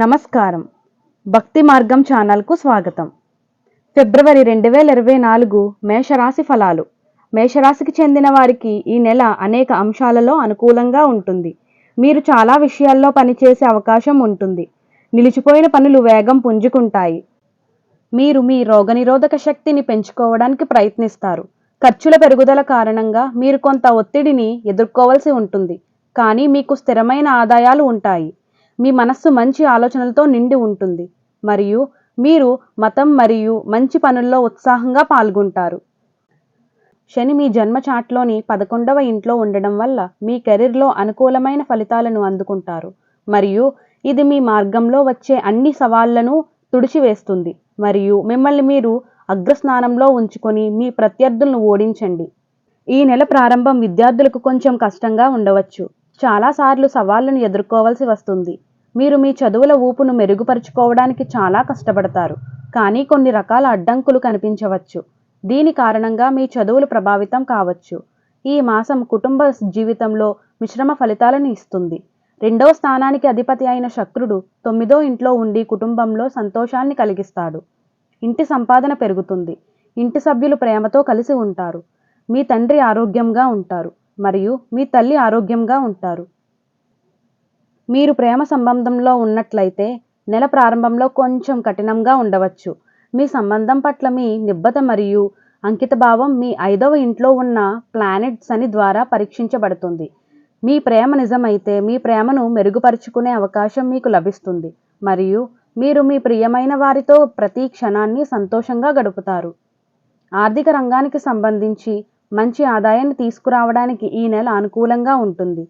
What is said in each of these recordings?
నమస్కారం. భక్తి మార్గం ఛానల్కు స్వాగతం. ఫిబ్రవరి రెండు వేల ఇరవై నాలుగు మేషరాశి ఫలాలు. మేషరాశికి చెందిన వారికి ఈ నెల అనేక అంశాలలో అనుకూలంగా ఉంటుంది. మీరు చాలా విషయాల్లో పనిచేసే అవకాశం ఉంటుంది. నిలిచిపోయిన పనులు వేగం పుంజుకుంటాయి. మీరు మీ రోగనిరోధక శక్తిని పెంచుకోవడానికి ప్రయత్నిస్తారు. ఖర్చుల పెరుగుదల కారణంగా మీరు కొంత ఒత్తిడిని ఎదుర్కోవాల్సి ఉంటుంది. కానీ మీకు స్థిరమైన ఆదాయాలు ఉంటాయి. మీ మనస్సు మంచి ఆలోచనలతో నిండి ఉంటుంది. మరియు మీరు మతం మరియు మంచి పనుల్లో ఉత్సాహంగా పాల్గొంటారు. శని మీ జన్మ చాట్లోని పదకొండవ ఇంట్లో ఉండడం వల్ల మీ కెరీర్లో అనుకూలమైన ఫలితాలను అందుకుంటారు. మరియు ఇది మీ మార్గంలో వచ్చే అన్ని సవాళ్ళను తుడిచివేస్తుంది. మరియు మిమ్మల్ని మీరు అగ్రస్నానంలో ఉంచుకొని మీ ప్రత్యర్థులను ఓడించండి. ఈ నెల ప్రారంభం విద్యార్థులకు కొంచెం కష్టంగా ఉండవచ్చు. చాలాసార్లు సవాళ్ళను ఎదుర్కోవాల్సి వస్తుంది. మీరు మీ చదువుల ఊపును మెరుగుపరుచుకోవడానికి చాలా కష్టపడతారు. కానీ కొన్ని రకాల అడ్డంకులు కనిపించవచ్చు. దీని కారణంగా మీ చదువులు ప్రభావితం కావచ్చు. ఈ మాసం కుటుంబ జీవితంలో మిశ్రమ ఫలితాలను ఇస్తుంది. రెండో స్థానానికి అధిపతి అయిన శక్రుడు తొమ్మిదో ఇంట్లో ఉండి కుటుంబంలో సంతోషాన్ని కలిగిస్తాడు. ఇంటి సంపాదన పెరుగుతుంది. ఇంటి సభ్యులు ప్రేమతో కలిసి ఉంటారు. మీ తండ్రి ఆరోగ్యంగా ఉంటారు. మరియు మీ తల్లి ఆరోగ్యంగా ఉంటారు. మీరు ప్రేమ సంబంధంలో ఉన్నట్లయితే నెల ప్రారంభంలో కొంచెం కఠినంగా ఉండవచ్చు. మీ సంబంధం పట్ల మీ నిబ్బత మరియు అంకితభావం మీ ఐదవ ఇంట్లో ఉన్న ప్లానెట్ శని ద్వారా పరీక్షించబడుతుంది. మీ ప్రేమ నిజమైతే మీ ప్రేమను మెరుగుపరుచుకునే అవకాశం మీకు లభిస్తుంది. మరియు మీరు మీ ప్రియమైన వారితో ప్రతి క్షణాన్ని సంతోషంగా గడుపుతారు. ఆర్థిక రంగానికి సంబంధించి మంచి ఆదాయాన్ని తీసుకురావడానికి ఈ నెల అనుకూలంగా ఉంటుంది.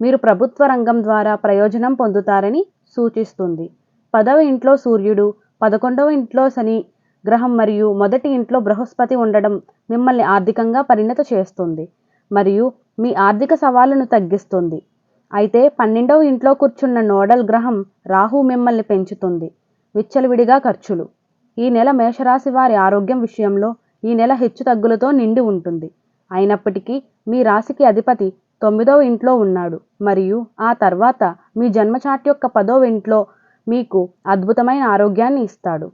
మీరు ప్రభుత్వ రంగం ద్వారా ప్రయోజనం పొందుతారని సూచిస్తుంది. పదవ ఇంట్లో సూర్యుడు పదకొండవ ఇంట్లో శని గ్రహం మరియు మొదటి ఇంట్లో బృహస్పతి ఉండడం మిమ్మల్ని ఆర్థికంగా పరిణత చేస్తుంది మరియు మీ ఆర్థిక సవాళ్ళను తగ్గిస్తుంది. అయితే పన్నెండవ ఇంట్లో కూర్చున్న నోడల్ గ్రహం రాహు మిమ్మల్ని పెంచుతుంది. విచ్చలవిడిగా ఖర్చులు. ఈ నెల మేషరాశి వారి ఆరోగ్యం విషయంలో ఈ నెల హెచ్చుతగ్గులతో నిండి ఉంటుంది. అయినప్పటికీ మీ రాశికి అధిపతి తొమ్మిదవ ఇంట్లో ఉన్నాడు. మరియు ఆ తర్వాత మీ జన్మచాట్ యొక్క పదవ ఇంట్లో మీకు అద్భుతమైన ఆరోగ్యాన్ని ఇస్తాడు.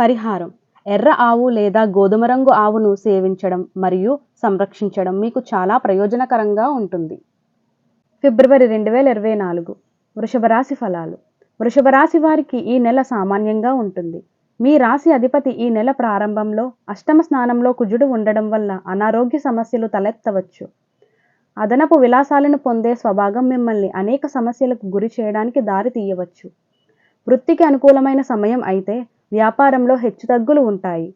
పరిహారం. ఎర్ర ఆవు లేదా గోధుమ రంగు ఆవును సేవించడం మరియు సంరక్షించడం మీకు చాలా ప్రయోజనకరంగా ఉంటుంది. ఫిబ్రవరి రెండు వేల ఇరవై నాలుగు. వృషభరాశి ఫలాలు. వృషభరాశి వారికి ఈ నెల సామాన్యంగా ఉంటుంది. మీ రాశి అధిపతి ఈ నెల ప్రారంభంలో అష్టమ స్నానంలో కుజుడు ఉండడం వల్ల అనారోగ్య సమస్యలు తలెత్తవచ్చు. అదనపు విలాసాలను పొందే స్వభాగం మిమ్మల్ని అనేక సమస్యలకు గురి చేయడానికి దారి తీయవచ్చు. వృత్తికి అనుకూలమైన సమయం అయితే వ్యాపారంలో హెచ్చుతగ్గులు ఉంటాయి.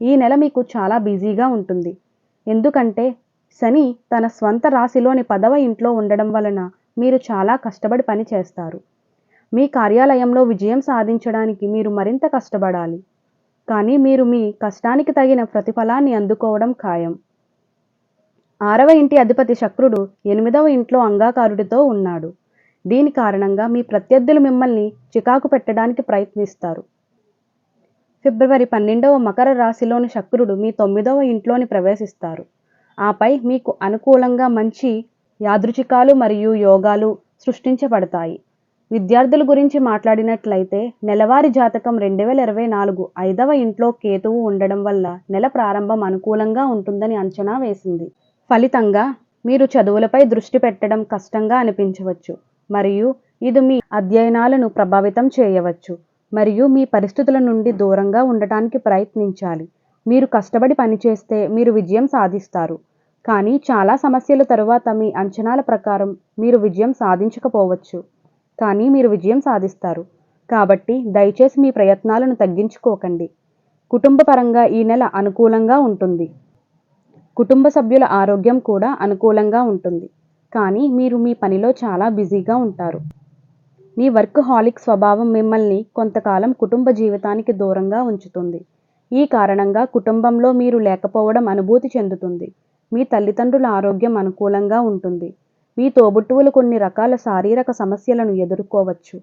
ఈ నెల మీకు చాలా బిజీగా ఉంటుంది. ఎందుకంటే శని తన స్వంత రాశిలోని పదవ ఇంట్లో ఉండడం వలన మీరు చాలా కష్టపడి పని చేస్తారు. మీ కార్యాలయంలో విజయం సాధించడానికి మీరు మరింత కష్టపడాలి. కానీ మీరు మీ కష్టానికి తగిన ప్రతిఫలాన్ని అందుకోవడం ఖాయం. ఆరవ ఇంటి అధిపతి శక్రుడు ఎనిమిదవ ఇంట్లో అంగాకారుడితో ఉన్నాడు. దీని కారణంగా మీ ప్రత్యర్థులు మిమ్మల్ని చికాకు పెట్టడానికి ప్రయత్నిస్తారు. ఫిబ్రవరి పన్నెండవ మకర రాశిలోని శక్రుడు మీ తొమ్మిదవ ఇంట్లోని ప్రవేశిస్తారు. ఆపై మీకు అనుకూలంగా మంచి యాదృచికాలు మరియు యోగాలు సృష్టించబడతాయి. విద్యార్థుల గురించి మాట్లాడినట్లయితే నెలవారి జాతకం రెండు వేల ఇరవై నాలుగు ఐదవ ఇంట్లో కేతువు ఉండడం వల్ల నెల ప్రారంభం అనుకూలంగా ఉంటుందని అంచనా వేసింది. ఫలితంగా మీరు చదువులపై దృష్టి పెట్టడం కష్టంగా అనిపించవచ్చు. మరియు ఇది మీ అధ్యయనాలను ప్రభావితం చేయవచ్చు. మరియు మీ పరిస్థితుల నుండి దూరంగా ఉండటానికి ప్రయత్నించాలి. మీరు కష్టపడి పనిచేస్తే మీరు విజయం సాధిస్తారు. కానీ చాలా సమస్యల తరువాత మీ అంచనాల ప్రకారం మీరు విజయం సాధించకపోవచ్చు. కానీ మీరు విజయం సాధిస్తారు. కాబట్టి దయచేసి మీ ప్రయత్నాలను తగ్గించుకోకండి. కుటుంబపరంగా ఈ నెల అనుకూలంగా ఉంటుంది. కుటుంబ సభ్యుల ఆరోగ్యం కూడా అనుకూలంగా ఉంటుంది. కానీ మీరు మీ పనిలో చాలా బిజీగా ఉంటారు. మీ వర్క్ హాలిక్ స్వభావం మిమ్మల్ని కొంతకాలం కుటుంబ జీవితానికి దూరంగా ఉంచుతుంది. ఈ కారణంగా కుటుంబంలో మీరు లేకపోవడం అనుభూతి చెందుతుంది. మీ తల్లిదండ్రుల ఆరోగ్యం అనుకూలంగా ఉంటుంది. మీ తోబుట్టువులు కొన్ని రకాల శారీరక సమస్యలను ఎదుర్కోవచ్చు.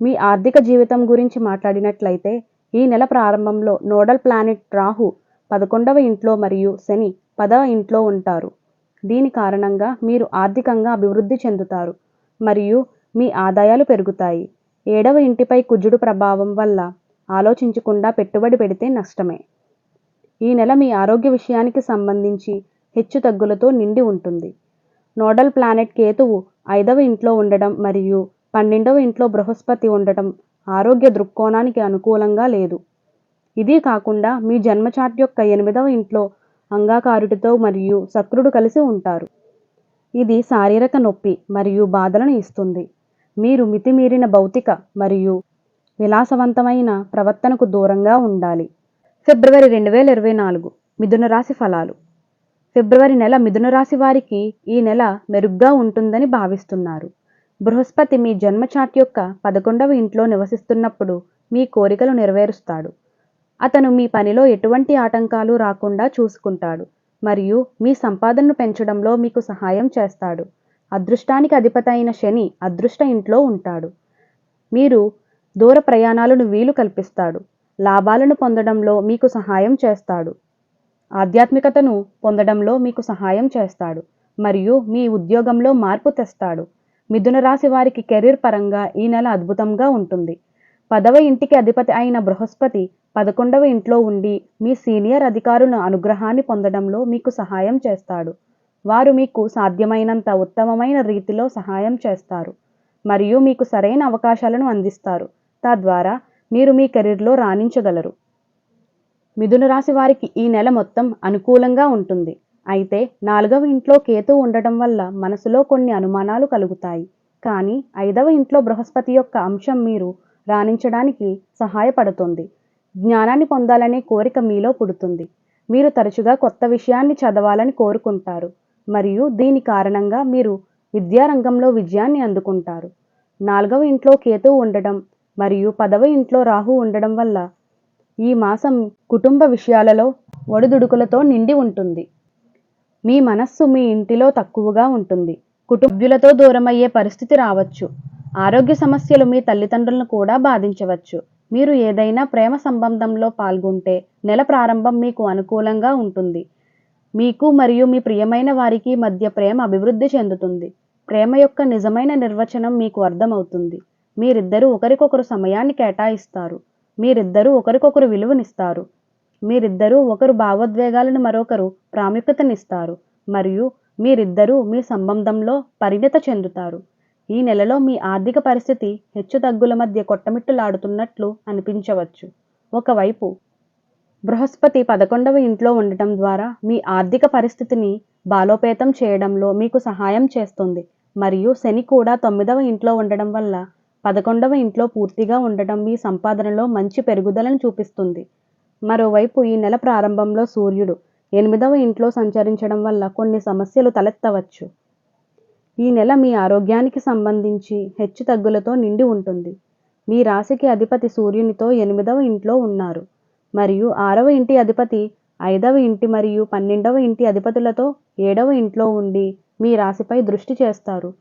మీ ఆర్థిక జీవితం గురించి మాట్లాడినట్లయితే ఈ నెల ప్రారంభంలో నోడల్ ప్లానెట్ రాహు పదకొండవ ఇంట్లో మరియు శని పదవ ఇంట్లో ఉంటారు. దీని కారణంగా మీరు ఆర్థికంగా అభివృద్ధి చెందుతారు మరియు మీ ఆదాయాలు పెరుగుతాయి. ఏడవ ఇంటిపై కుజుడు ప్రభావం వల్ల ఆలోచించకుండా పెట్టుబడి పెడితే నష్టమే. ఈ నెల మీ ఆరోగ్య విషయానికి సంబంధించి హెచ్చు తగ్గులతో నిండి ఉంటుంది. నోడల్ ప్లానెట్ కేతువు ఐదవ ఇంట్లో ఉండడం మరియు పన్నెండవ ఇంట్లో బృహస్పతి ఉండటం ఆరోగ్య దృక్కోణానికి అనుకూలంగా లేదు. ఇది కాకుండా మీ జన్మచార్ట్ యొక్క ఎనిమిదవ ఇంట్లో అంగాకారుడితో మరియు శక్రుడు కలిసి ఉంటారు. ఇది శారీరక నొప్పి మరియు బాధలను ఇస్తుంది. మీరు మితిమీరిన భౌతిక మరియు విలాసవంతమైన ప్రవర్తనకు దూరంగా ఉండాలి. ఫిబ్రవరి రెండు వేల ఇరవై నాలుగు మిథున రాశి ఫలాలు. ఫిబ్రవరి నెల మిథున రాశి వారికి ఈ నెల మెరుగ్గా ఉంటుందని భావిస్తున్నారు. బృహస్పతి మీ జన్మ చాట్ యొక్క పదకొండవ ఇంట్లో నివసిస్తున్నప్పుడు మీ కోరికలు నెరవేరుస్తాడు. అతను మీ పనిలో ఎటువంటి ఆటంకాలు రాకుండా చూసుకుంటాడు మరియు మీ సంపాదనను పెంచడంలో మీకు సహాయం చేస్తాడు. అదృష్టానికి అధిపతి అయిన శని అదృష్ట ఇంట్లో ఉంటాడు. మీరు దూర ప్రయాణాలను వీలు కల్పిస్తాడు. లాభాలను పొందడంలో మీకు సహాయం చేస్తాడు. ఆధ్యాత్మికతను పొందడంలో మీకు సహాయం చేస్తాడు మరియు మీ ఉద్యోగంలో మార్పు తెస్తాడు. మిథున రాశి వారికి కెరీర్ పరంగా ఈ నెల అద్భుతంగా ఉంటుంది. పదవ ఇంటికి అధిపతి అయిన బృహస్పతి పదకొండవ ఇంట్లో ఉండి మీ సీనియర్ అధికారుల అనుగ్రహాన్ని పొందడంలో మీకు సహాయం చేస్తాడు. వారు మీకు సాధ్యమైనంత ఉత్తమమైన రీతిలో సహాయం చేస్తారు. మరియు మీకు సరైన అవకాశాలను అందిస్తారు. తద్వారా మీరు మీ కెరీర్లో రాణించగలరు. మిథున రాశి వారికి ఈ నెల మొత్తం అనుకూలంగా ఉంటుంది. అయితే నాలుగవ ఇంట్లో కేతు ఉండటం వల్ల మనసులో కొన్ని అనుమానాలు కలుగుతాయి. కానీ ఐదవ ఇంట్లో బృహస్పతి యొక్క అంశం మీరు రాణించడానికి సహాయపడుతుంది. జ్ఞానాన్ని పొందాలనే కోరిక మీలో పుడుతుంది. మీరు తరచుగా కొత్త విషయాన్ని చదవాలని కోరుకుంటారు. మరియు దీని కారణంగా మీరు విద్యారంగంలో విజయాన్ని అందుకుంటారు. నాలుగవ ఇంట్లో కేతువు ఉండడం మరియు పదవ ఇంట్లో రాహు ఉండడం వల్ల ఈ మాసం కుటుంబ విషయాలలో ఒడిదుడుకులతో నిండి ఉంటుంది. మీ మనస్సు మీ ఇంటిలో తక్కువగా ఉంటుంది. కుటుంబ్యులతో దూరమయ్యే పరిస్థితి రావచ్చు. ఆరోగ్య సమస్యలు మీ తల్లిదండ్రులను కూడా బాధించవచ్చు. మీరు ఏదైనా ప్రేమ సంబంధంలో పాల్గొంటే నెల ప్రారంభం మీకు అనుకూలంగా ఉంటుంది. మీకు మరియు మీ ప్రియమైన వారికి మధ్య ప్రేమ అభివృద్ధి చెందుతుంది. ప్రేమ యొక్క నిజమైన నిర్వచనం మీకు అర్థమవుతుంది. మీరిద్దరూ ఒకరికొకరు సమయాన్ని కేటాయిస్తారు. మీరిద్దరూ ఒకరికొకరు విలువనిస్తారు. మీరిద్దరూ ఒకరు భావోద్వేగాలను మరొకరు ప్రాముఖ్యతనిస్తారు. మరియు మీరిద్దరూ మీ సంబంధంలో పరిణత చెందుతారు. ఈ నెలలో మీ ఆర్థిక పరిస్థితి హెచ్చుతగ్గుల మధ్య కొట్టమిట్టులాడుతున్నట్లు అనిపించవచ్చు. ఒకవైపు బృహస్పతి పదకొండవ ఇంట్లో ఉండటం ద్వారా మీ ఆర్థిక పరిస్థితిని బాలోపేతం చేయడంలో మీకు సహాయం చేస్తుంది. మరియు శని కూడా తొమ్మిదవ ఇంట్లో ఉండడం వల్ల పదకొండవ ఇంట్లో పూర్తిగా ఉండటం మీ సంపాదనలో మంచి పెరుగుదలను చూపిస్తుంది. మరోవైపు ఈ నెల ప్రారంభంలో సూర్యుడు ఎనిమిదవ ఇంట్లో సంచరించడం వల్ల కొన్ని సమస్యలు తలెత్తవచ్చు. ఈ నెల మీ ఆరోగ్యానికి సంబంధించి హెచ్చు తగ్గులతో నిండి ఉంటుంది. మీ రాశికి అధిపతి సూర్యునితో ఎనిమిదవ ఇంట్లో ఉన్నారు. మరియు ఆరవ ఇంటి అధిపతి ఐదవ ఇంటి మరియు పన్నెండవ ఇంటి అధిపతులతో ఏడవ ఇంట్లో ఉండి మీ రాశిపై దృష్టి చేస్తారు.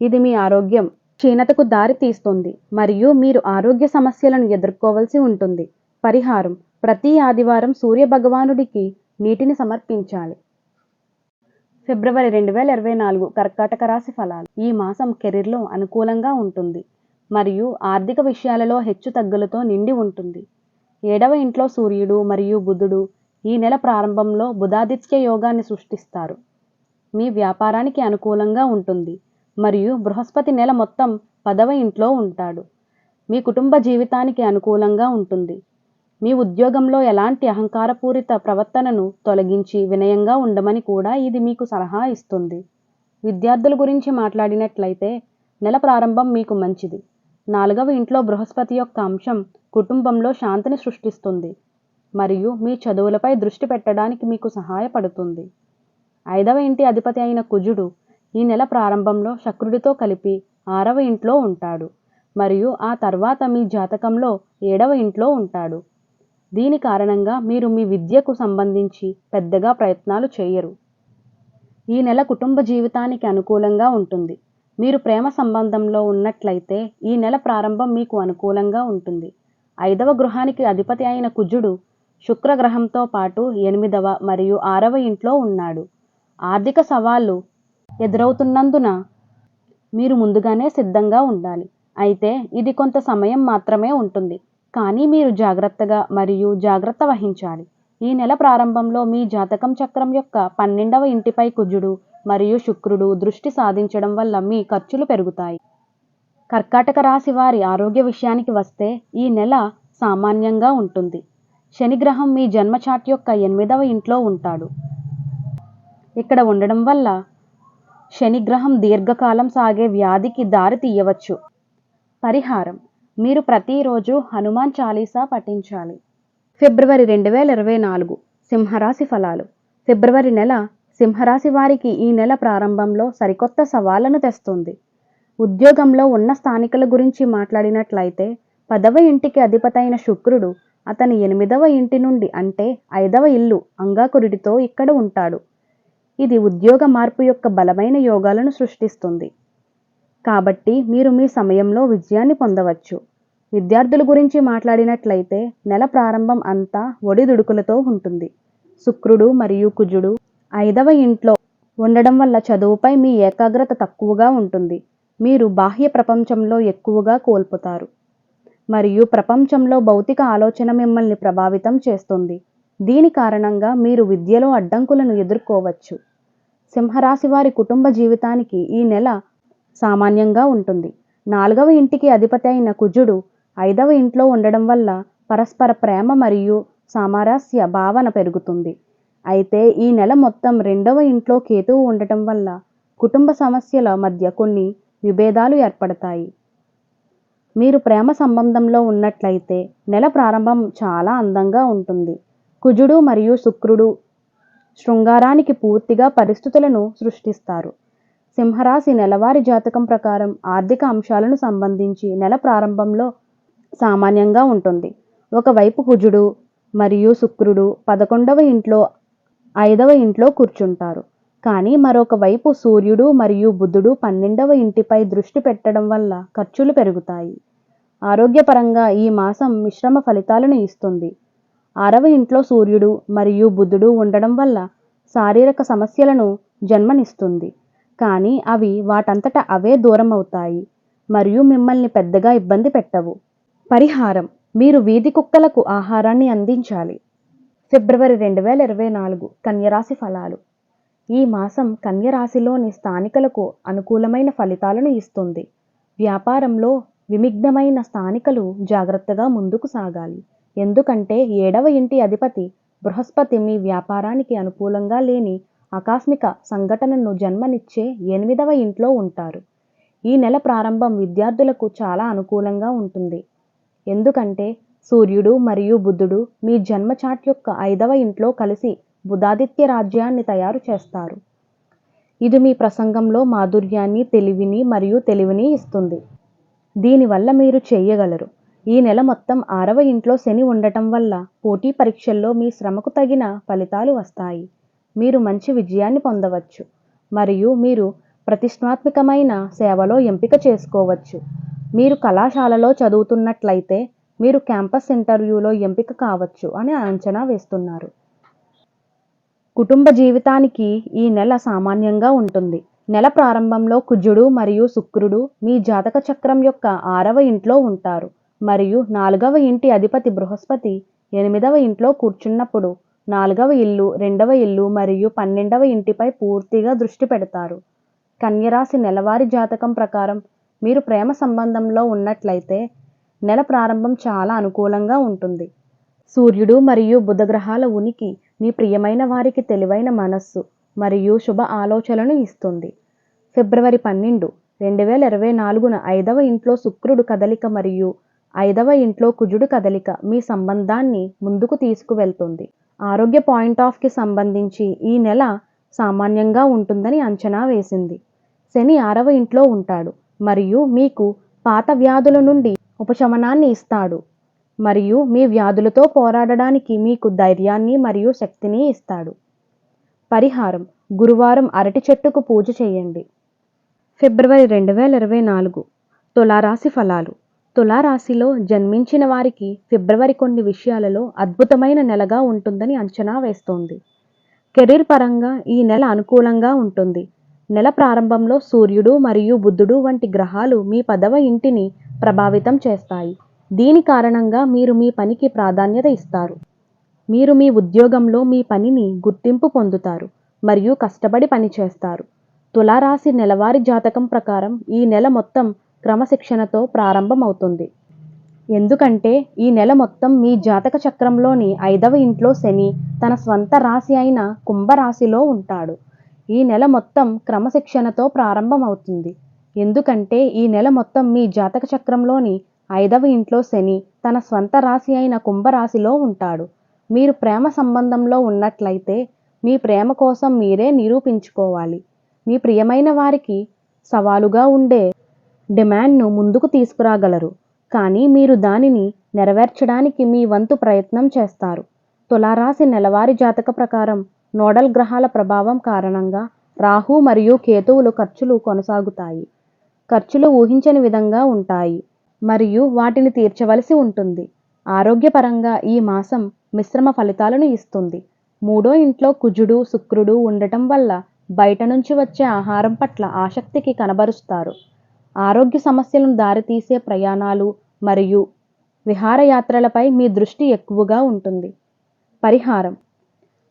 ఇది మీ ఆరోగ్యం. క్షీణతకు దారి తీస్తుంది. మరియు మీరు ఆరోగ్య సమస్యలను ఎదుర్కోవలసి ఉంటుంది. పరిహారం. ప్రతి ఆదివారం సూర్య భగవానుడికి నీటిని సమర్పించాలి. ఫిబ్రవరి రెండు వేల ఇరవై నాలుగు కర్కాటక రాశి ఫలాలు. ఈ మాసం కెరీర్లో అనుకూలంగా ఉంటుంది. మరియు ఆర్థిక విషయాలలో హెచ్చు తగ్గులతో నిండి ఉంటుంది. ఏడవ ఇంట్లో సూర్యుడు మరియు బుధుడు ఈ నెల ప్రారంభంలో బుధాదిత్య యోగాన్ని సృష్టిస్తారు. మీ వ్యాపారానికి అనుకూలంగా ఉంటుంది. మరియు బృహస్పతి నెల మొత్తం పదవ ఇంట్లో ఉంటాడు. మీ కుటుంబ జీవితానికి అనుకూలంగా ఉంటుంది. మీ ఉద్యోగంలో ఎలాంటి అహంకారపూరిత ప్రవర్తనను తొలగించి వినయంగా ఉండమని కూడా ఇది మీకు సలహా ఇస్తుంది. విద్యార్థుల గురించి మాట్లాడినట్లయితే నెల ప్రారంభం మీకు మంచిది. నాలుగవ ఇంట్లో బృహస్పతి యొక్క అంశం కుటుంబంలో శాంతిని సృష్టిస్తుంది. మరియు మీ చదువులపై దృష్టి పెట్టడానికి మీకు సహాయపడుతుంది. ఐదవ ఇంటి అధిపతి అయిన కుజుడు ఈ నెల ప్రారంభంలో శక్రుడితో కలిపి ఆరవ ఇంట్లో ఉంటాడు. మరియు ఆ తర్వాత మీ జాతకంలో ఏడవ ఇంట్లో ఉంటాడు. దీని కారణంగా మీరు మీ విద్యకు సంబంధించి పెద్దగా ప్రయత్నాలు చేయరు. ఈ నెల కుటుంబ జీవితానికి అనుకూలంగా ఉంటుంది. మీరు ప్రేమ సంబంధంలో ఉన్నట్లయితే ఈ నెల ప్రారంభం మీకు అనుకూలంగా ఉంటుంది. ఐదవ గృహానికి అధిపతి అయిన కుజుడు శుక్రగ్రహంతో పాటు ఎనిమిదవ మరియు ఆరవ ఇంట్లో ఉన్నాడు. ఆర్థిక సవాళ్ళు ఎదురవుతున్నందున మీరు ముందుగానే సిద్ధంగా ఉండాలి. అయితే ఇది కొంత సమయం మాత్రమే ఉంటుంది. కానీ మీరు జాగ్రత్తగా మరియు జాగ్రత్త వహించాలి. ఈ నెల ప్రారంభంలో మీ జాతకం చక్రం యొక్క పన్నెండవ ఇంటిపై కుజుడు మరియు శుక్రుడు దృష్టి సాధించడం వల్ల మీ ఖర్చులు పెరుగుతాయి. కర్కాటక రాశి వారి ఆరోగ్య విషయానికి వస్తే ఈ నెల సామాన్యంగా ఉంటుంది. శనిగ్రహం మీ జన్మచాట్ యొక్క ఎనిమిదవ ఇంట్లో ఉంటాడు. ఇక్కడ ఉండడం వల్ల శనిగ్రహం దీర్ఘకాలం సాగే వ్యాధికి దారి తీయవచ్చు. పరిహారం. మీరు ప్రతిరోజు హనుమాన్ చాలీసా పఠించాలి. ఫిబ్రవరి రెండు వేల ఇరవై నాలుగు సింహరాశి ఫలాలు. ఫిబ్రవరి నెల సింహరాశి వారికి ఈ నెల ప్రారంభంలో సరికొత్త సవాళ్ళను తెస్తుంది. ఉద్యోగంలో ఉన్న స్థానికుల గురించి మాట్లాడినట్లయితే పదవ ఇంటికి అధిపతైన శుక్రుడు అతని ఎనిమిదవ ఇంటి నుండి అంటే ఐదవ ఇల్లు అంగాకురుడితో ఇక్కడ ఉంటాడు. ఇది ఉద్యోగ మార్పు యొక్క బలమైన యోగాలను సృష్టిస్తుంది. కాబట్టి మీరు మీ సమయంలో విజయాన్ని పొందవచ్చు. విద్యార్థుల గురించి మాట్లాడినట్లయితే నెల ప్రారంభం అంతా ఒడిదుడుకులతో ఉంటుంది. శుక్రుడు మరియు కుజుడు ఐదవ ఇంట్లో ఉండడం వల్ల చదువుపై మీ ఏకాగ్రత తక్కువగా ఉంటుంది. మీరు బాహ్య ప్రపంచంలో ఎక్కువగా కోల్పోతారు. మరియు ప్రపంచంలో భౌతిక ఆలోచన మిమ్మల్ని ప్రభావితం చేస్తుంది. దీని కారణంగా మీరు విద్యలో అడ్డంకులను ఎదుర్కోవచ్చు. సింహరాశి వారి కుటుంబ జీవితానికి ఈ నెల సామాన్యంగా ఉంటుంది. నాలుగవ ఇంటికి అధిపతి అయిన కుజుడు ఐదవ ఇంట్లో ఉండడం వల్ల పరస్పర ప్రేమ మరియు సామరస్య భావన పెరుగుతుంది. అయితే ఈ నెల మొత్తం రెండవ ఇంట్లో కేతువు ఉండటం వల్ల కుటుంబ సమస్యల మధ్య కొన్ని విభేదాలు ఏర్పడతాయి. మీరు ప్రేమ సంబంధంలో ఉన్నట్లయితే నెల ప్రారంభం చాలా అందంగా ఉంటుంది. కుజుడు మరియు శుక్రుడు శృంగారానికి పూర్తిగా పరిస్థితులను సృష్టిస్తారు. సింహరాశి నెలవారీ జాతకం ప్రకారం ఆర్థిక అంశాలను సంబంధించి నెల ప్రారంభంలో సామాన్యంగా ఉంటుంది. ఒకవైపు కుజుడు మరియు శుక్రుడు పదకొండవ ఇంట్లో ఐదవ ఇంట్లో కూర్చుంటారు. కానీ మరొక వైపు సూర్యుడు మరియు బుధుడు పన్నెండవ ఇంటిపై దృష్టి పెట్టడం వల్ల ఖర్చులు పెరుగుతాయి. ఆరోగ్యపరంగా ఈ మాసం మిశ్రమ ఫలితాలను ఇస్తుంది. ఆరవ ఇంట్లో సూర్యుడు మరియు బుధుడు ఉండడం వల్ల శారీరక సమస్యలను జన్మనిస్తుంది. కానీ అవి వాటంతట అవే దూరం అవుతాయి మరియు మిమ్మల్ని పెద్దగా ఇబ్బంది పెట్టవు. పరిహారం. మీరు వీధి కుక్కలకు ఆహారాన్ని అందించాలి. ఫిబ్రవరి రెండు వేల ఇరవై నాలుగు కన్యరాశి ఫలాలు. ఈ మాసం కన్యరాశిలోని స్థానికులకు అనుకూలమైన ఫలితాలను ఇస్తుంది. వ్యాపారంలో విమిగ్నమైన స్థానికలు జాగ్రత్తగా ముందుకు సాగాలి. ఎందుకంటే ఏడవ ఇంటి అధిపతి బృహస్పతి మీ వ్యాపారానికి అనుకూలంగా లేని ఆకస్మిక సంఘటనను జన్మనిచ్చే ఎనిమిదవ ఇంట్లో ఉంటారు. ఈ నెల ప్రారంభం విద్యార్థులకు చాలా అనుకూలంగా ఉంటుంది. ఎందుకంటే సూర్యుడు మరియు బుధుడు మీ జన్మ చాట్ యొక్క ఐదవ ఇంట్లో కలిసి బుధాదిత్య రాజ్యాన్ని తయారు చేస్తారు. ఇది మీ ప్రసంగంలో మాధుర్యాన్ని తెలివిని మరియు తెలివిని ఇస్తుంది. దీనివల్ల మీరు చేయగలరు. ఈ నెల మొత్తం ఆరవ ఇంట్లో శని ఉండటం వల్ల పోటీ పరీక్షల్లో మీ శ్రమకు తగిన ఫలితాలు వస్తాయి. మీరు మంచి విజయాన్ని పొందవచ్చు మరియు మీరు ప్రతిష్టాత్మకమైన సేవలో ఎంపిక చేసుకోవచ్చు. మీరు కళాశాలలో చదువుతున్నట్లయితే మీరు క్యాంపస్ ఇంటర్వ్యూలో ఎంపిక కావచ్చు అని అంచనా వేస్తున్నారు. కుటుంబ జీవితానికి ఈ నెల సామాన్యంగా ఉంటుంది. నెల ప్రారంభంలో కుజుడు మరియు శుక్రుడు మీ జాతక చక్రం యొక్క ఆరవ ఇంట్లో ఉంటారు మరియు నాలుగవ ఇంటి అధిపతి బృహస్పతి ఎనిమిదవ ఇంట్లో కూర్చున్నప్పుడు నాలుగవ ఇల్లు రెండవ ఇల్లు మరియు పన్నెండవ ఇంటిపై పూర్తిగా దృష్టి పెడతారు. కన్యరాశి నెలవారి జాతకం ప్రకారం మీరు ప్రేమ సంబంధంలో ఉన్నట్లయితే నెల ప్రారంభం చాలా అనుకూలంగా ఉంటుంది. సూర్యుడు మరియు బుధగ్రహాల ఉనికి మీ ప్రియమైన వారికి తెలివైన మనస్సు మరియు శుభ ఆలోచనలను ఇస్తుంది. ఫిబ్రవరి పన్నెండు రెండు వేల ఇరవై నాలుగున ఐదవ ఇంట్లో శుక్రుడు కదలిక మరియు ఐదవ ఇంట్లో కుజుడు కదలిక మీ సంబంధాన్ని ముందుకు తీసుకువెళ్తుంది. ఆరోగ్య పాయింట్ ఆఫ్కి సంబంధించి ఈ నెల సామాన్యంగా ఉంటుందని అంచనా వేసింది. శని ఆరవ ఇంట్లో ఉంటాడు. మరియు మీకు పాత వ్యాధుల నుండి ఉపశమనాన్ని ఇస్తాడు. మరియు మీ వ్యాధులతో పోరాడడానికి మీకు ధైర్యాన్ని మరియు శక్తిని ఇస్తాడు. పరిహారం. గురువారం అరటి చెట్టుకు పూజ చేయండి. ఫిబ్రవరి రెండు వేల ఇరవై నాలుగు. తులారాశి ఫలాలు. తులారాశిలో జన్మించిన వారికి ఫిబ్రవరి కొన్ని విషయాలలో అద్భుతమైన నెలగా ఉంటుందని అంచనా వేస్తోంది. కెరీర్ పరంగా ఈ నెల అనుకూలంగా ఉంటుంది. నెల ప్రారంభంలో సూర్యుడు మరియు బుద్ధుడు వంటి గ్రహాలు మీ పదవ ఇంటిని ప్రభావితం చేస్తాయి. దీని కారణంగా మీరు మీ పనికి ప్రాధాన్యత ఇస్తారు. మీరు మీ ఉద్యోగంలో మీ పనిని గుర్తింపు పొందుతారు మరియు కష్టపడి పనిచేస్తారు. తులారాశి నెలవారీ జాతకం ప్రకారం ఈ నెల మొత్తం క్రమశిక్షణతో ప్రారంభమవుతుంది. ఎందుకంటే ఈ నెల మొత్తం మీ జాతక చక్రంలోని ఐదవ ఇంట్లో శని తన స్వంత రాశి అయిన కుంభరాశిలో ఉంటాడు. ఈ నెల మొత్తం క్రమశిక్షణతో ప్రారంభమవుతుంది. ఎందుకంటే ఈ నెల మొత్తం మీ జాతక చక్రంలోని ఐదవ ఇంట్లో శని తన స్వంత రాశి అయిన కుంభరాశిలో ఉంటాడు. మీరు ప్రేమ సంబంధంలో ఉన్నట్లయితే మీ ప్రేమ కోసం మీరే నిరూపించుకోవాలి. మీ ప్రియమైన వారికి సవాలుగా ఉండే డిమాండ్ను ముందుకు తీసుకురాగలరు. కానీ మీరు దానిని నెరవేర్చడానికి మీ వంతు ప్రయత్నం చేస్తారు. తులారాశి నెలవారీ జాతక ప్రకారం నోడల్ గ్రహాల ప్రభావం కారణంగా రాహు మరియు కేతువులు ఖర్చులు కొనసాగుతాయి. ఖర్చులు ఊహించని విధంగా ఉంటాయి. మరియు వాటిని తీర్చవలసి ఉంటుంది. ఆరోగ్యపరంగా ఈ మాసం మిశ్రమ ఫలితాలను ఇస్తుంది. మూడో ఇంట్లో కుజుడు శుక్రుడు ఉండటం వల్ల బయట నుంచి వచ్చే ఆహారం పట్ల ఆసక్తికి కనబరుస్తారు. ఆరోగ్య సమస్యలను దారితీసే ప్రయాణాలు మరియు విహారయాత్రలపై మీ దృష్టి ఎక్కువగా ఉంటుంది. పరిహారం.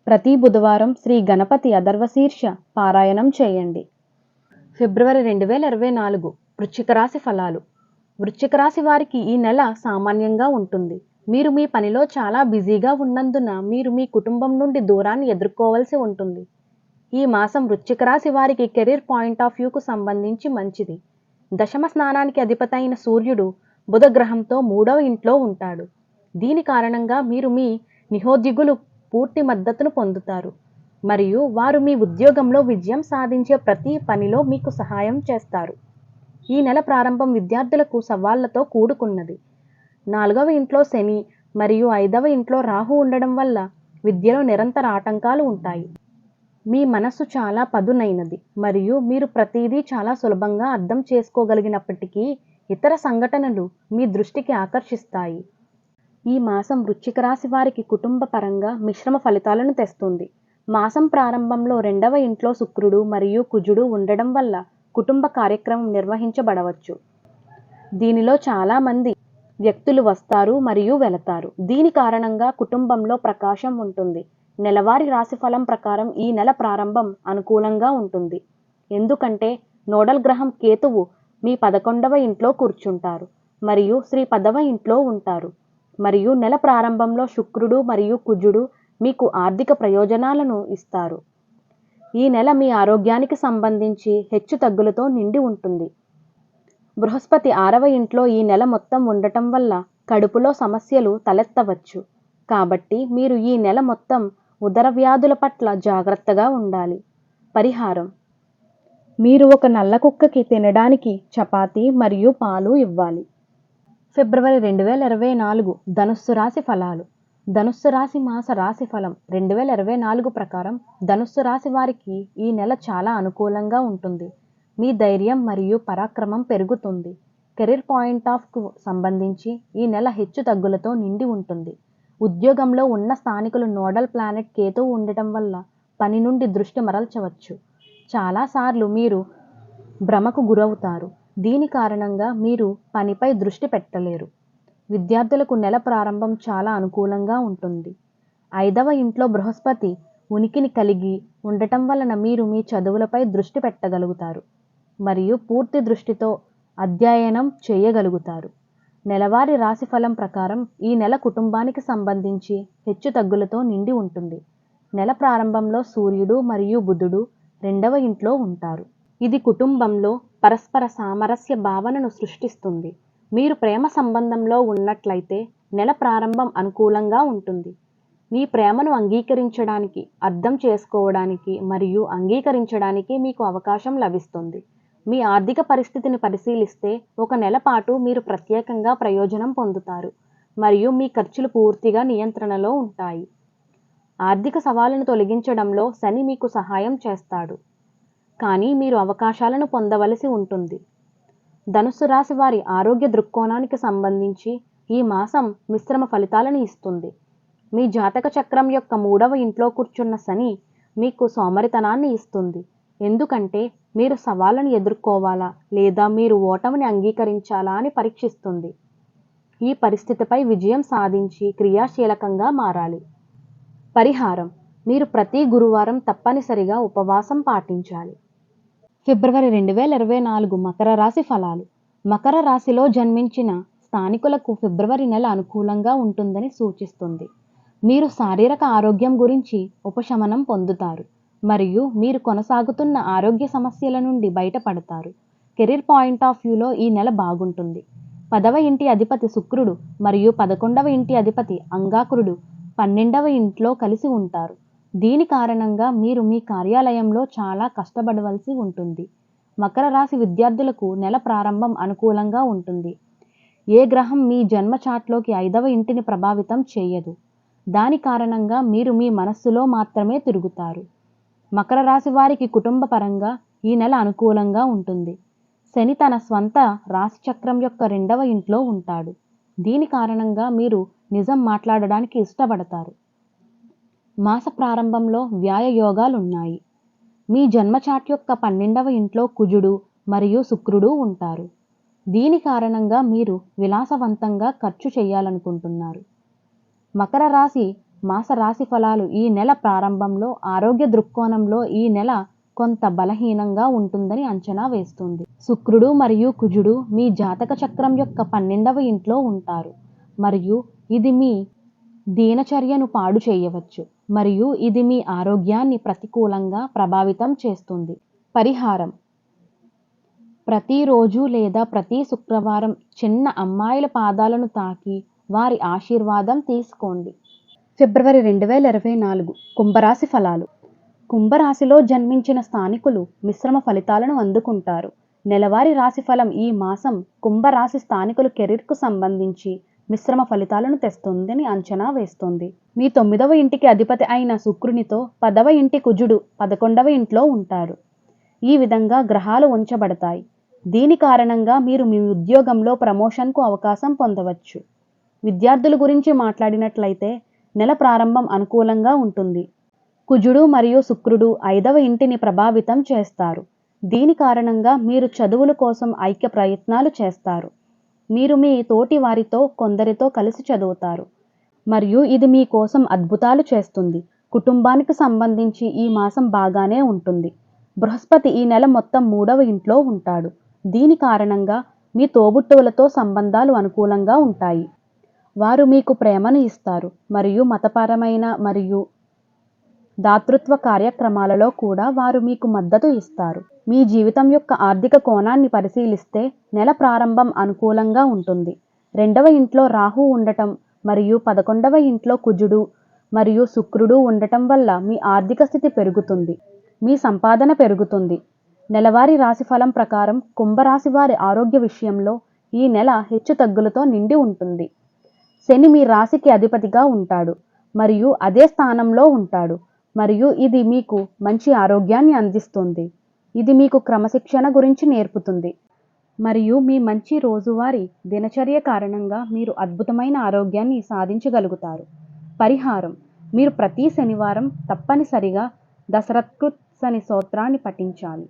ప్రతి బుధవారం శ్రీ గణపతి అధర్వశీర్ష పారాయణం చేయండి. ఫిబ్రవరి రెండు వేల ఇరవై నాలుగు. వృశ్చిక రాశి ఫలాలు. వృశ్చిక రాశి వారికి ఈ నెల సామాన్యంగా ఉంటుంది. మీరు మీ పనిలో చాలా బిజీగా ఉన్నందున మీరు మీ కుటుంబం నుండి దూరాన్ని ఎదుర్కోవాల్సి ఉంటుంది. ఈ మాసం వృశ్చిక రాశి వారికి కెరీర్ పాయింట్ ఆఫ్ వ్యూకు సంబంధించి మంచిది. దశమ స్నానానికి అధిపతైన సూర్యుడు బుధగ్రహంతో మూడవ ఇంట్లో ఉంటాడు. దీని కారణంగా మీరు మీ నిహోద్యోగులు పూర్తి మద్దతును పొందుతారు. మరియు వారు మీ ఉద్యోగంలో విజయం సాధించే ప్రతి పనిలో మీకు సహాయం చేస్తారు. ఈ నెల ప్రారంభం విద్యార్థులకు సవాళ్ళతో కూడుకున్నది. నాలుగవ ఇంట్లో శని మరియు ఐదవ ఇంట్లో రాహు ఉండడం వల్ల విద్యలో నిరంతర ఆటంకాలు ఉంటాయి. మీ మనస్సు చాలా పదునైనది మరియు మీరు ప్రతిదీ చాలా సులభంగా అర్థం చేసుకోగలిగినప్పటికీ ఇతర సంఘటనలు మీ దృష్టికి ఆకర్షిస్తాయి. ఈ మాసం వృశ్చిక రాశి వారికి కుటుంబ పరంగా మిశ్రమ ఫలితాలను తెస్తుంది. మాసం ప్రారంభంలో రెండవ ఇంట్లో శుక్రుడు మరియు కుజుడు ఉండడం వల్ల కుటుంబ కార్యక్రమం నిర్వహించబడవచ్చు. దీనిలో చాలామంది వ్యక్తులు వస్తారు మరియు వెళతారు. దీని కారణంగా కుటుంబంలో ప్రకాశం ఉంటుంది. నెలవారీ రాశిఫలం ప్రకారం ఈ నెల ప్రారంభం అనుకూలంగా ఉంటుంది. ఎందుకంటే నోడల్ గ్రహం కేతువు మీ పదకొండవ ఇంట్లో కూర్చుంటారు మరియు శ్రీ పదవ ఇంట్లో ఉంటారు. మరియు నెల ప్రారంభంలో శుక్రుడు మరియు కుజుడు మీకు ఆర్థిక ప్రయోజనాలను ఇస్తారు. ఈ నెల మీ ఆరోగ్యానికి సంబంధించి హెచ్చు తగ్గులతో నిండి ఉంటుంది. బృహస్పతి ఆరవ ఇంట్లో ఈ నెల మొత్తం ఉండటం వల్ల కడుపులో సమస్యలు తలెత్తవచ్చు. కాబట్టి మీరు ఈ నెల మొత్తం ఉదర వ్యాధుల పట్ల జాగ్రత్తగా ఉండాలి. పరిహారం. మీరు ఒక నల్ల కుక్కకి తినడానికి చపాతీ మరియు పాలు ఇవ్వాలి. ఫిబ్రవరి రెండు వేల ఇరవై నాలుగు ధనుస్సు రాశి ఫలాలు. ధనుస్సు రాశి మాస రాశి ఫలం రెండు వేల ఇరవై నాలుగు ప్రకారం ధనుస్సు రాశి వారికి ఈ నెల చాలా అనుకూలంగా ఉంటుంది. మీ ధైర్యం మరియు పరాక్రమం పెరుగుతుంది. కెరీర్ పాయింట్ ఆఫ్కు సంబంధించి ఈ నెల హెచ్చు తగ్గులతో నిండి ఉంటుంది. ఉద్యోగంలో ఉన్న స్థానికులు నోడల్ ప్లానెట్ కేతు ఉండటం వల్ల పని నుండి దృష్టి మరల్చవచ్చు. చాలాసార్లు మీరు భ్రమకు గురవుతారు. దీని కారణంగా మీరు పనిపై దృష్టి పెట్టలేరు. విద్యార్థులకు నెల ప్రారంభం చాలా అనుకూలంగా ఉంటుంది. ఐదవ ఇంట్లో బృహస్పతి ఉనికిని కలిగి ఉండటం వలన మీరు మీ చదువులపై దృష్టి పెట్టగలుగుతారు. మరియు పూర్తి దృష్టితో అధ్యయనం చేయగలుగుతారు. నెలవారీ రాశిఫలం ప్రకారం ఈ నెల కుటుంబానికి సంబంధించి హెచ్చు తగ్గులతో నిండి ఉంటుంది. నెల ప్రారంభంలో సూర్యుడు మరియు బుధుడు రెండవ ఇంట్లో ఉంటారు. ఇది కుటుంబంలో పరస్పర సామరస్య భావనను సృష్టిస్తుంది. మీరు ప్రేమ సంబంధంలో ఉన్నట్లయితే నెల ప్రారంభం అనుకూలంగా ఉంటుంది. మీ ప్రేమను అంగీకరించడానికి అర్థం చేసుకోవడానికి మరియు అంగీకరించడానికి మీకు అవకాశం లభిస్తుంది. మీ ఆర్థిక పరిస్థితిని పరిశీలిస్తే ఒక నెల పాటు మీరు ప్రత్యేకంగా ప్రయోజనం పొందుతారు మరియు మీ ఖర్చులు పూర్తిగా నియంత్రణలో ఉంటాయి. ఆర్థిక సవాళ్ళను తొలగించడంలో శని మీకు సహాయం చేస్తాడు. కానీ మీరు అవకాశాలను పొందవలసి ఉంటుంది. ధనుసు రాశి వారి ఆరోగ్య దృక్కోణానికి సంబంధించి ఈ మాసం మిశ్రమ ఫలితాలను ఇస్తుంది. మీ జాతక చక్రం యొక్క మూడవ ఇంట్లో కూర్చున్న శని మీకు సోమరితనాన్ని ఇస్తుంది. ఎందుకంటే మీరు సవాళ్ళను ఎదుర్కోవాలా లేదా మీరు ఓటమిని అంగీకరించాలా అని పరీక్షిస్తుంది. ఈ పరిస్థితిపై విజయం సాధించి క్రియాశీలకంగా మారాలి. పరిహారం. మీరు ప్రతి గురువారం తప్పనిసరిగా ఉపవాసం పాటించాలి. ఫిబ్రవరి రెండు వేల ఇరవై నాలుగు మకర రాశి ఫలాలు. మకర రాశిలో జన్మించిన స్థానికులకు ఫిబ్రవరి నెల అనుకూలంగా ఉంటుందని సూచిస్తుంది. మీరు శారీరక ఆరోగ్యం గురించి ఉపశమనం పొందుతారు. మరియు మీరు కొనసాగుతున్న ఆరోగ్య సమస్యల నుండి బయటపడతారు. కెరీర్ పాయింట్ ఆఫ్ వ్యూలో ఈ నెల బాగుంటుంది. పదవ ఇంటి అధిపతి శుక్రుడు మరియు పదకొండవ ఇంటి అధిపతి అంగాకురుడు పన్నెండవ ఇంట్లో కలిసి ఉంటారు. దీని కారణంగా మీరు మీ కార్యాలయంలో చాలా కష్టపడవలసి ఉంటుంది. మకర రాశి విద్యార్థులకు నెల ప్రారంభం అనుకూలంగా ఉంటుంది. ఏ గ్రహం మీ జన్మ చాట్లోకి ఐదవ ఇంటిని ప్రభావితం చేయదు. దాని కారణంగా మీరు మీ మనస్సులో మాత్రమే తిరుగుతారు. మకర రాశి వారికి కుటుంబ పరంగా ఈ నెల అనుకూలంగా ఉంటుంది. శని తన స్వంత రాశి చక్రం యొక్క రెండవ ఇంట్లో ఉంటాడు. దీని కారణంగా మీరు నిజం మాట్లాడడానికి ఇష్టపడతారు. మాస ప్రారంభంలో వ్యాయ ఉన్నాయి మీ జన్మచాట్ యొక్క పన్నెండవ ఇంట్లో కుజుడు మరియు శుక్రుడు ఉంటారు. దీని కారణంగా మీరు విలాసవంతంగా ఖర్చు చేయాలనుకుంటున్నారు. మకర రాశి మాస రాశి ఫలాలు ఈ నెల ప్రారంభంలో ఆరోగ్య దృక్కోణంలో ఈ నెల కొంత బలహీనంగా ఉంటుందని అంచనా వేస్తుంది. శుక్రుడు మరియు కుజుడు మీ జాతక చక్రం యొక్క పన్నెండవ ఇంట్లో ఉంటారు. మరియు ఇది మీ దీనచర్యను పాడు చేయవచ్చు. మరియు ఇది మీ ఆరోగ్యాన్ని ప్రతికూలంగా ప్రభావితం చేస్తుంది. పరిహారం. ప్రతిరోజు లేదా ప్రతి శుక్రవారం చిన్న అమ్మాయిల పాదాలను తాకి వారి ఆశీర్వాదం తీసుకోండి. ఫిబ్రవరి రెండు వేల ఇరవై నాలుగు కుంభరాశి ఫలాలు. కుంభరాశిలో జన్మించిన స్థానికులు మిశ్రమ ఫలితాలను అందుకుంటారు. నెలవారీ రాశి ఫలం ఈ మాసం కుంభరాశి స్థానికులు కెరీర్కు సంబంధించి మిశ్రమ ఫలితాలను తెస్తుందని అంచనా వేస్తుంది. మీ తొమ్మిదవ ఇంటికి అధిపతి అయిన శుక్రునితో పదవ ఇంటి కుజుడు పదకొండవ ఇంట్లో ఉంటారు. ఈ విధంగా గ్రహాలు ఉంచబడతాయి. దీని కారణంగా మీరు మీ ఉద్యోగంలో ప్రమోషన్కు అవకాశం పొందవచ్చు. విద్యార్థుల గురించి మాట్లాడినట్లయితే నెల ప్రారంభం అనుకూలంగా ఉంటుంది. కుజుడు మరియు శుక్రుడు ఐదవ ఇంటిని ప్రభావితం చేస్తారు. దీని కారణంగా మీరు చదువుల కోసం ఐక్య ప్రయత్నాలు చేస్తారు. మీరు మీ తోటి వారితో కొందరితో కలిసి చదువుతారు. మరియు ఇది మీ కోసం అద్భుతాలు చేస్తుంది. కుటుంబానికి సంబంధించి ఈ మాసం బాగానే ఉంటుంది. బృహస్పతి ఈ నెల మొత్తం మూడవ ఇంట్లో ఉంటాడు. దీని కారణంగా మీ తోబుట్టువులతో సంబంధాలు అనుకూలంగా ఉంటాయి. వారు మీకు ప్రేమను ఇస్తారు మరియు మతపరమైన మరియు దాతృత్వ కార్యక్రమాలలో కూడా వారు మీకు మద్దతు ఇస్తారు. మీ జీవితం యొక్క ఆర్థిక కోణాన్ని పరిశీలిస్తే నెల ప్రారంభం అనుకూలంగా ఉంటుంది. రెండవ ఇంట్లో రాహు ఉండటం మరియు పదకొండవ ఇంట్లో కుజుడు మరియు శుక్రుడు ఉండటం వల్ల మీ ఆర్థిక స్థితి పెరుగుతుంది. మీ సంపాదన పెరుగుతుంది. నెలవారీ రాశిఫలం ప్రకారం కుంభరాశి వారి ఆరోగ్య విషయంలో ఈ నెల హెచ్చు తగ్గులతో నిండి ఉంటుంది. శని మీ రాశికి అధిపతిగా ఉంటాడు. మరియు అదే స్థానంలో ఉంటాడు. మరియు ఇది మీకు మంచి ఆరోగ్యాన్ని అందిస్తుంది. ఇది మీకు క్రమశిక్షణ గురించి నేర్పుతుంది. మరియు మీ మంచి రోజువారీ దినచర్య కారణంగా మీరు అద్భుతమైన ఆరోగ్యాన్ని సాధించగలుగుతారు. పరిహారం. మీరు ప్రతి శనివారం తప్పనిసరిగా దశరథ్కృత్ శని సూత్రాన్ని పఠించాలి.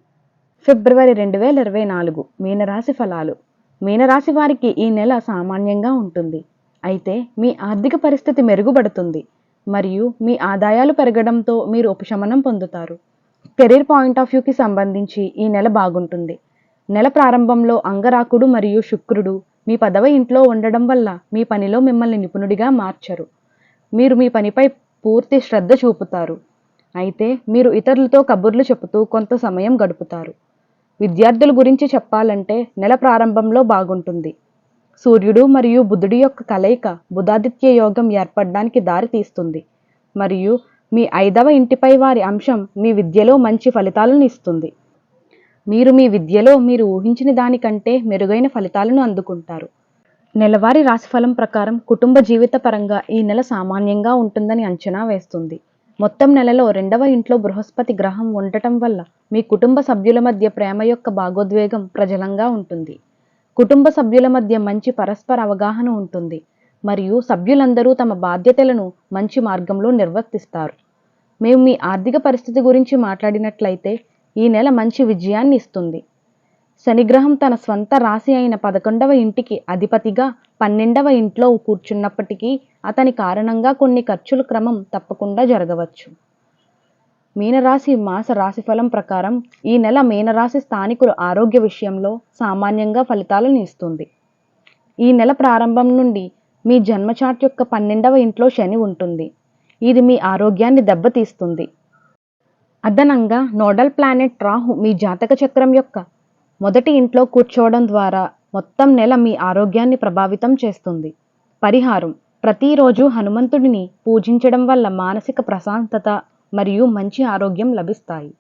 ఫిబ్రవరి రెండు వేల ఇరవై నాలుగు మీనరాశి ఫలాలు. మీనరాశి వారికి ఈ నెల సామాన్యంగా ఉంటుంది. అయితే మీ ఆర్థిక పరిస్థితి మెరుగుపడుతుంది మరియు మీ ఆదాయాలు పెరగడంతో మీరు ఉపశమనం పొందుతారు. కెరీర్ పాయింట్ ఆఫ్ వ్యూకి సంబంధించి ఈ నెల బాగుంటుంది. నెల ప్రారంభంలో అంగరాకుడు మరియు శుక్రుడు మీ పదవ ఇంట్లో ఉండడం వల్ల మీ పనిలో మిమ్మల్ని నిపుణుడిగా మార్చరు. మీరు మీ పనిపై పూర్తి శ్రద్ధ చూపుతారు. అయితే మీరు ఇతరులతో కబుర్లు చెబుతూ కొంత సమయం గడుపుతారు. విద్యార్థుల గురించి చెప్పాలంటే నెల ప్రారంభంలో బాగుంటుంది. సూర్యుడు మరియు బుధుడి యొక్క కలయిక బుధాదిత్య యోగం ఏర్పడడానికి దారితీస్తుంది. మరియు మీ ఐదవ ఇంటిపై వారి అంశం మీ విద్యలో మంచి ఫలితాలను ఇస్తుంది. మీరు మీ విద్యలో మీరు ఊహించిన దానికంటే మెరుగైన ఫలితాలను అందుకుంటారు. నెలవారీ రాశిఫలం ప్రకారం కుటుంబ జీవిత పరంగా ఈ నెల సామాన్యంగా ఉంటుందని అంచనా వేస్తుంది. మొత్తం నెలలో రెండవ ఇంట్లో బృహస్పతి గ్రహం ఉండటం వల్ల మీ కుటుంబ సభ్యుల మధ్య ప్రేమ యొక్క భాగోద్వేగం ప్రజలంగా ఉంటుంది. కుటుంబ సభ్యుల మధ్య మంచి పరస్పర అవగాహన ఉంటుంది. మరియు సభ్యులందరూ తమ బాధ్యతలను మంచి మార్గంలో నిర్వర్తిస్తారు. మేము మీ ఆర్థిక పరిస్థితి గురించి మాట్లాడినట్లయితే ఈ నెల మంచి విజయాన్ని ఇస్తుంది. శనిగ్రహం తన స్వంత రాశి అయిన పదకొండవ ఇంటికి అధిపతిగా పన్నెండవ ఇంట్లో కూర్చున్నప్పటికీ అతని కారణంగా కొన్ని ఖర్చులు క్రమం తప్పకుండా జరగవచ్చు. మీనరాశి మాస రాశిఫలం ప్రకారం ఈ నెల మీనరాశి స్థానికులు ఆరోగ్య విషయంలో సామాన్యంగా ఫలితాలను ఇస్తుంది. ఈ నెల ప్రారంభం నుండి మీ జన్మచార్ట్ యొక్క పన్నెండవ ఇంట్లో శని ఉంటుంది. ఇది మీ ఆరోగ్యాన్ని దెబ్బతీస్తుంది. అదనంగా నోడల్ ప్లానెట్ రాహు మీ జాతక చక్రం యొక్క మొదటి ఇంట్లో కూర్చోవడం ద్వారా మొత్తం నెల మీ ఆరోగ్యాన్ని ప్రభావితం చేస్తుంది. పరిహారం ప్రతిరోజు హనుమంతుడిని పూజించడం వల్ల మానసిక ప్రశాంతత మరియు మంచి ఆరోగ్యం లభిస్తాయి.